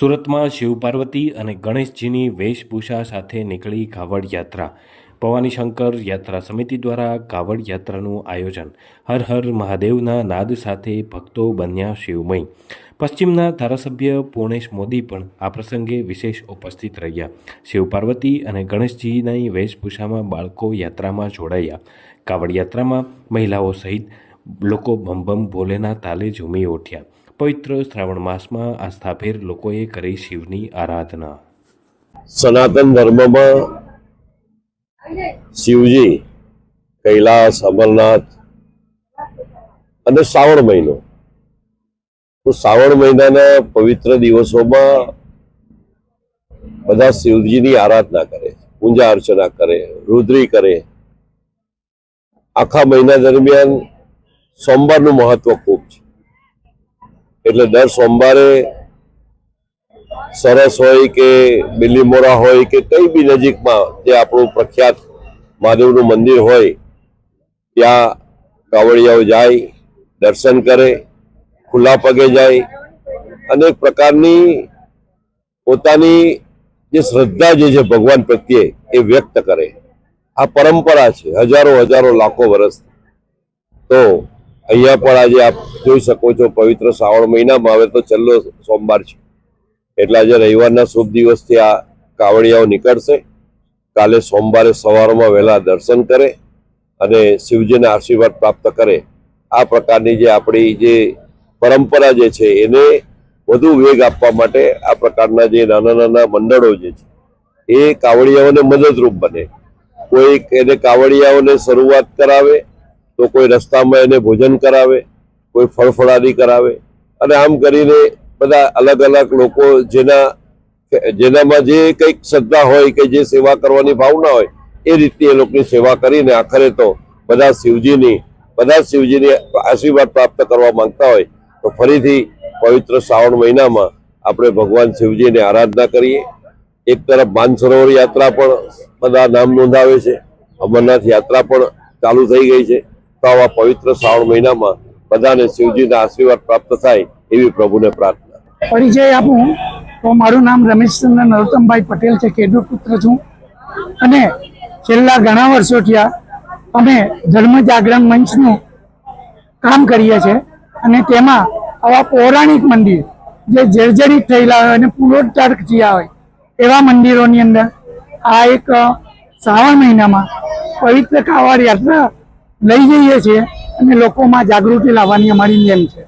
સુરતમાં શિવ પાર્વતી અને ગણેશજીની વેશભૂષા સાથે નીકળી કાવડ યાત્રા. ભવાની શંકર યાત્રા સમિતિ દ્વારા કાવડ યાત્રાનું આયોજન. હર હર મહાદેવના નાદ સાથે ભક્તો બન્યા શિવમય. પશ્ચિમના ધારાસભ્ય પૂર્ણેશ મોદી પણ આ પ્રસંગે વિશેષ ઉપસ્થિત રહ્યા. શિવ પાર્વતી અને ગણેશજીની વેશભૂષામાં બાળકો યાત્રામાં જોડાયા. કાવડ યાત્રામાં મહિલાઓ સહિત લોકો બમ ભોલેના તાલે ઝૂમી ઉઠ્યા. પવિત્ર શ્રાવણ માસમાં આસ્થાભેર લોકોએ કરી શિવની આરાધના. સનાતન ધર્મમાં શિવજી, કૈલાસ, અમરનાથ અને શ્રાવણ મહિનો. તો શ્રાવણ મહિનાના પવિત્ર દિવસોમાં બધા શિવજીની આરાધના કરે, પૂજા અર્ચના કરે, રુદ્રી કરે. આખા મહિના દરમિયાન સોમવારનું મહત્વ ખૂબ છે. એટલે દર સોમવારે સરસ હોય કે બિલીમોરા હોય કે કઈ બી નજીકમાં જે આપણું પ્રખ્યાત મહાદેવનું મંદિર હોય, ત્યાં કાવડિયાઓ જાય, દર્શન કરે, ખુલ્લા પગે જાય અનેક પ્રકારની પોતાની જે શ્રદ્ધા જે છે ભગવાન પ્રત્યે એ વ્યક્ત કરે. આ પરંપરા છે હજારો હજારો લાખો વર્ષ. તો અહીંયા પણ આજે આપ જોઈ શકો છો, પવિત્ર શ્રાવણ મહિનામાં હવે તો છેલ્લો સોમવાર છે. એટલે આજે રવિવારના શુભ દિવસથી આ કાવડિયાઓ નીકળશે. કાલે સોમવારે સવારમાં વહેલા દર્શન કરે અને શિવજીના આશીર્વાદ પ્રાપ્ત કરે. આ પ્રકારની જે આપણી જે પરંપરા જે છે, એને વધુ વેગ આપવા માટે આ પ્રકારના જે નાના નાના મંડળો જે છે, એ કાવડિયાઓને મદદરૂપ બને. કોઈક એને કાવડિયાઓને શરૂઆત કરાવે તો કોઈ રસ્તામાં એને ભોજન કરાવે, કોઈ ફળફળાદી કરાવે. અને આમ કરીને બધા અલગ અલગ લોકો જેના, જેનામાં જે કંઈક શ્રદ્ધા હોય કે જે સેવા કરવાની ભાવના હોય, એ રીતની એ લોકોની સેવા કરીને આખરે તો બધા શિવજીની બધા શિવજીની આશીર્વાદ પ્રાપ્ત કરવા માંગતા હોય, તો ફરીથી પવિત્ર શ્રાવણ મહિનામાં આપણે ભગવાન શિવજીની આરાધના કરીએ. એક તરફ માનસરોવર યાત્રા પણ બધા નામ નોંધાવે છે. અમરનાથ યાત્રા પણ ચાલુ થઈ ગઈ છે. તો આવા પવિત્ર શ્રાવણ મહિનામાં બધાને શિવજીના આશીર્વાદ પ્રાપ્ત થાય એવી પ્રભુને પ્રાર્થના. પરિચય આપું તો મારું નામ રમેશચંદ્ર નરોત્તમભાઈ પટેલ છે કેડુ પુત્ર છું. અને છેલ્લા ઘણા વર્ષો થયા અમે ધર્મ જાગરણ મંચનું કામ કરીએ છીએ. અને તેમાં આવા પૌરાણિક મંદિર જે જર્જરિત થયેલા હોય અને પુનરુદ્ધાર થયા હોય, એવા મંદિરોની અંદર આ એક શ્રાવણ મહિનામાં પવિત્ર કાવડ યાત્રા લઈ જઈએ છીએ અને લોકોમાં જાગૃતિ લાવવાની અમારી નેમ છે.